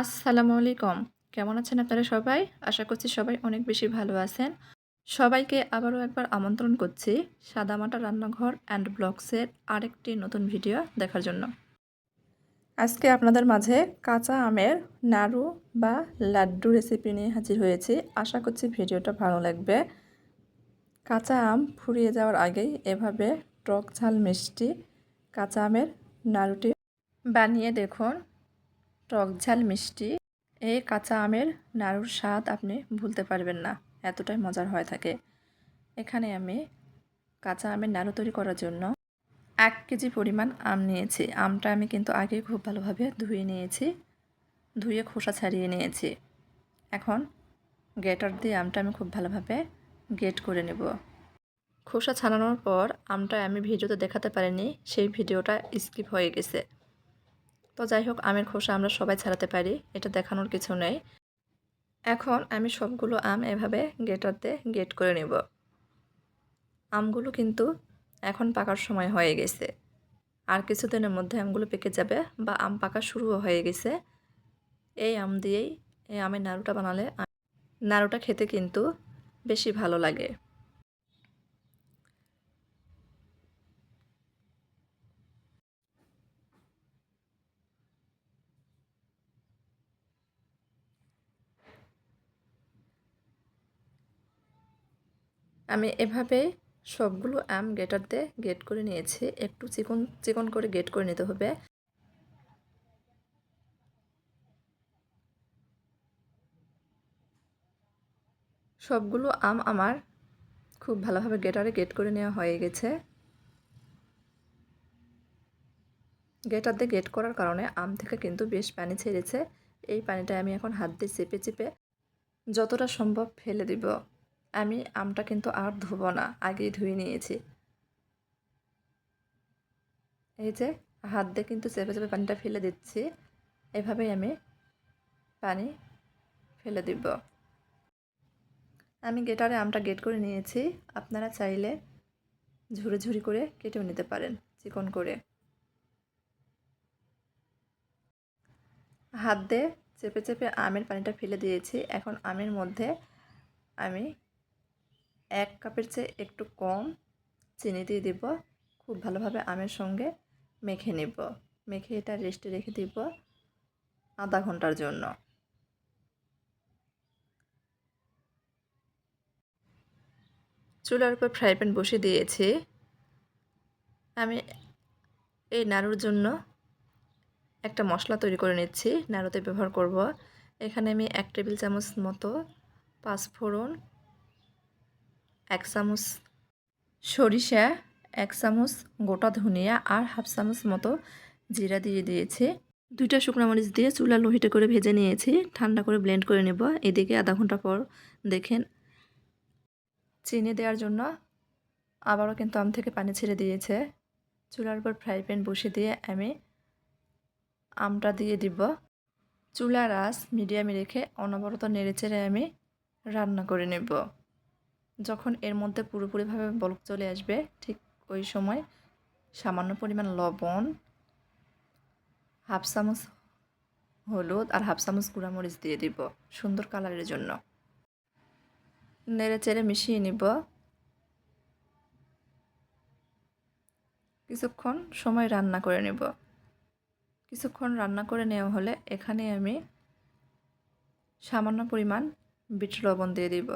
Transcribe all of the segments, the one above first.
আসসালামু আলাইকুম। কেমন আছেন আপনারা সবাই? আশা করছি সবাই অনেক বেশি ভালো আছেন। সবাইকে আবারও একবার আমন্ত্রণ করছি সাদামাটা রান্নাঘর অ্যান্ড ব্লগসের আরেকটি নতুন ভিডিও দেখার জন্য। আজকে আপনাদের মাঝে কাঁচা আমের নাড়ু বা লাড্ডু রেসিপি নিয়ে হাজির হয়েছি। আশা করছি ভিডিওটা ভালো লাগবে। কাঁচা আম ফুরিয়ে যাওয়ার আগেই এভাবে টক ঝাল মিষ্টি কাঁচা আমের নাড়ুটি বানিয়ে দেখুন। টক ঝাল মিষ্টি এই কাঁচা আমের নাড়ুর স্বাদ আপনি ভুলতে পারবেন না, এতটাই মজার হয়ে থাকে। এখানে আমি কাঁচা আমের নাড়ু তৈরি করার জন্য এক কেজি পরিমাণ আম নিয়েছি। আমটা আমি কিন্তু আগে খুব ভালোভাবে ধুয়ে নিয়েছি, ধুয়ে খোসা ছাড়িয়ে নিয়েছি। এখন গেটার দিয়ে আমটা আমি খুব ভালোভাবে গেট করে নেব। খোসা ছাড়ানোর পর আমটা আমি ভিডিওতে দেখাতে পারিনি, সেই ভিডিওটা স্কিপ হয়ে গেছে। তো যাই হোক, আমের খোসা আমরা সবাই ছাড়াতে পারি, এটা দেখানোর কিছু নেই। এখন আমি সবগুলো আম এভাবে গেটারতে গেট করে নেব। আমগুলো কিন্তু এখন পাকার সময় হয়ে গেছে। আর কিছুদিনের মধ্যে আমগুলো পেকে যাবে বা আম পাকা শুরুও হয়ে গেছে। এই আম দিয়েই এই আমের নাড়ুটা বানালে নাড়ুটা খেতে কিন্তু বেশি ভালো লাগে। আমি এভাবে সবগুলো আম গেটার দিয়ে গেট করে নিয়েছি। একটু চিকন চিকন করে গেট করে নিতে হবে। সবগুলো আম আমার খুব ভালোভাবে গেটারে গেট করে নেওয়া হয়ে গেছে। গেটার দিয়ে গেট করার কারণে আম থেকে কিন্তু বেশ পানি ছেড়েছে। এই পানিটা আমি এখন হাত দিয়ে চেপে চেপে যতটা সম্ভব ফেলে দিব। আমি আমটা কিন্তু আর ধুবো না, আগেই ধুয়ে নিয়েছি। এই যে, হাত দিয়ে কিন্তু চেপে চেপে পানিটা ফেলে দিচ্ছি। এভাবেই আমি পানি ফেলে দিব। আমি গেটারে আমটা গেট করে নিয়েছি। আপনারা চাইলে ঝুড়ি ঝুড়ি করে কেটেও নিতে পারেন, চিকন করে। হাত দিয়ে চেপে চেপে আমের পানিটা ফেলে দিয়েছি। এখন আমের মধ্যে আমি এক কাপের চেয়ে একটু কম চিনি দিয়ে দিব। খুব ভালোভাবে আমের সঙ্গে মেখে নেব। মেখে এটা রেস্টে রেখে দিব আধা ঘণ্টার জন্য। চুলার উপর ফ্রাই প্যান বসে দিয়েছি। আমি এই নাড়ুর জন্য একটা মশলা তৈরি করে নিচ্ছি। নাড়ুতে ব্যবহার করব। এখানে আমি এক টেবিল চামচ মতো পাঁচফোড়ন এক চামচ সরিষা, এক চামচ গোটা ধনিয়া আর হাফ চামচ মতো জিরা দিয়ে দিয়েছি। দুইটা শুকনো মরিচ দিয়ে চুলা লোহিটে করে ভেজে নিয়েছি। ঠান্ডা করে ব্লেন্ড করে নেব। এদিকে আধা ঘণ্টা পর দেখেন চিনি দেওয়ার জন্য আবারও কিন্তু আম থেকে পানি ছেড়ে দিয়েছে। চুলার উপর ফ্রাই প্যান বসে দিয়ে আমি আমটা দিয়ে দিব। চুলার আঁচ মিডিয়ামে রেখে অনবরত নেড়ে চেড়ে আমি রান্না করে নেব। যখন এর মধ্যে পুরোপুরিভাবে বলক চলে আসবে, ঠিক ওই সময় সামান্য পরিমাণ লবণ, হাফ চামচ হলুদ আর হাফ চামচ গুঁড়ামরিচ দিয়ে দিব সুন্দর কালারের জন্য। নেড়ে চেড়ে মিশিয়ে নিব। কিছুক্ষণ সময় রান্না করে নেব। কিছুক্ষণ রান্না করে নেওয়া হলে এখানে আমি সামান্য পরিমাণ বিট লবণ দিয়ে দিব।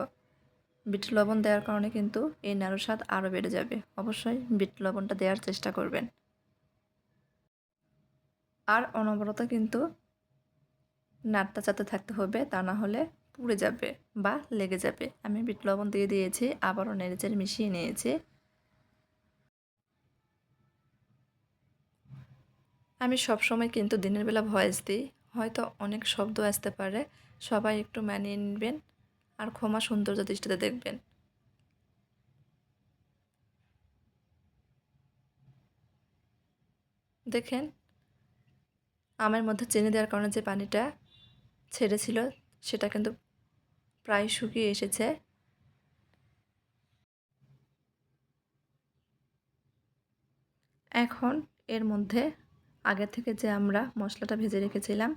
বিট লবণ দেওয়ার কারণে কিন্তু এই নাড়ু স্বাদ আরও বেড়ে যাবে। অবশ্যই বিট লবণটা দেওয়ার চেষ্টা করবেন। আর অনবরত কিন্তু নাড়টা চাতে থাকতে হবে, তা না হলে পুড়ে যাবে বা লেগে যাবে। আমি বিট লবণ দিয়ে দিয়েছি, আবারও নেড়েচেড়ে মিশিয়ে নিয়েছি। আমি সব সময় কিন্তু দিনের বেলা ভয়েস দিই, হয়তো অনেক শব্দ আসতে পারে, সবাই একটু মানিয়ে নেবেন। আর ক্ষমা সৌন্দর্য দৃষ্টিতে দেখবেন। দেখেন, আমের মধ্যে চিনি দেওয়ার কারণে যে পানিটা ছেড়েছিল, সেটা কিন্তু প্রায় শুকিয়ে এসেছে। এখন এর মধ্যে আগে থেকে যে আমরা মশলাটা ভেজে রেখেছিলাম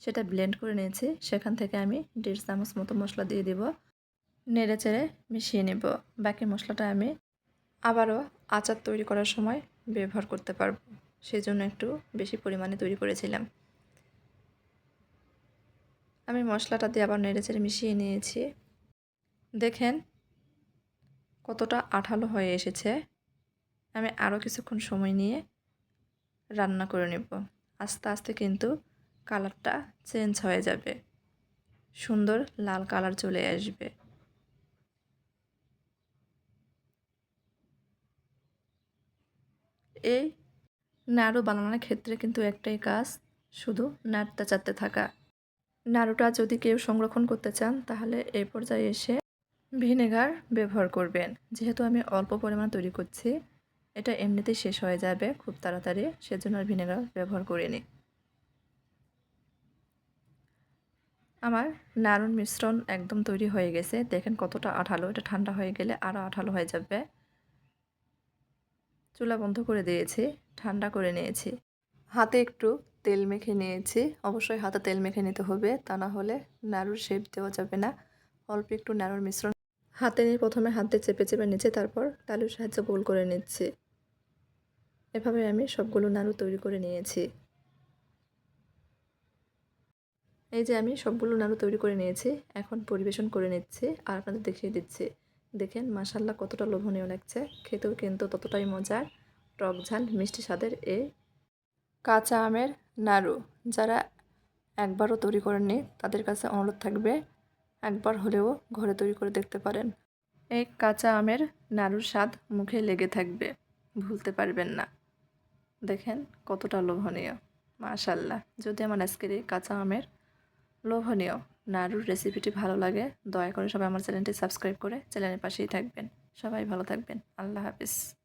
সেটা ব্লেন্ড করে নিয়েছি। সেখান থেকে আমি দেড় চামচ মতো মশলা দিয়ে দিব। নেড়ে চেড়ে মিশিয়ে নেব। বাকি মশলাটা আমি আবারও আচার তৈরি করার সময় ব্যবহার করতে পারব। সেই জন্য একটু বেশি পরিমাণে তৈরি করেছিলাম। আমি মশলাটা দিয়ে আবার নেড়ে চেড়ে মিশিয়ে নিয়েছি। দেখেন কতটা আঠালো হয়ে এসেছে। আমি আরও কিছুক্ষণ সময় নিয়ে রান্না করে নেব। আস্তে আস্তে কিন্তু কালারটা চেঞ্জ হয়ে যাবে। সুন্দর লাল কালার চলে আসবে। এই নাড়ু বানানোর ক্ষেত্রে কিন্তু একটাই কাজ, শুধু নাড়তে চাড়তে থাকা। নাড়ুটা যদি কেউ সংরক্ষণ করতে চান, তাহলে এই পর্যায়ে এসে ভিনেগার ব্যবহার করবেন। যেহেতু আমি অল্প পরিমাণ তৈরি করছি, এটা এমনিতেই শেষ হয়ে যাবে খুব তাড়াতাড়ি, সেজন্য আর ভিনেগার ব্যবহার করিনি। আমার নাড়ুর মিশ্রণ একদম তৈরি হয়ে গেছে। দেখেন কতটা আঠালো। এটা ঠান্ডা হয়ে গেলে আরও আঠালো হয়ে যাবে। চুলা বন্ধ করে দিয়েছি, ঠান্ডা করে নিয়েছি। হাতে একটু তেল মেখে নিয়েছি। অবশ্যই হাতে তেল মেখে নিতে হবে, তা না হলে নাড়ুর শেপ দেওয়া যাবে না। অল্প একটু নাড়ুর মিশ্রণ। হাতে নিয়ে প্রথমে হাতে চেপে চেপে নিচ্ছে তারপর তালুর সাহায্যে গোল করে নিচ্ছি। এভাবে আমি সবগুলো নাড়ু তৈরি করে নিয়েছি। এই যে আমি সবগুলো নাড়ু তৈরি করে নিয়েছি, এখন পরিবেশন করে নিচ্ছি আর আপনাদের দেখিয়ে দিচ্ছি। দেখেন মাসাল্লাহ কতটা লোভনীয় লাগছে। খেতেও কিন্তু ততটাই মজার। টক ঝাল, মিষ্টি স্বাদের এ কাঁচা আমের নাড়ু। যারা একবারও তৈরি করেননি, তাদের কাছে অনুরোধ থাকবে, একবার হলেও ঘরে তৈরি করে দেখতে পারেন। এই কাঁচা আমের নাড়ুর স্বাদ মুখে লেগে থাকবে, ভুলতে পারবেন না। দেখেন, কতটা লোভনীয়। মাশাল্লাহ যদি আমার আজকের এই কাঁচা আমের লোভনীয়। নাড়ুর রেসিপিটি ভালো লাগে, দয়া করে সবাই আমার চ্যানেলটি সাবস্ক্রাইব করে চ্যানেলের পাশেই থাকবেন। সবাই ভালো থাকবেন। আল্লাহ হাফিজ।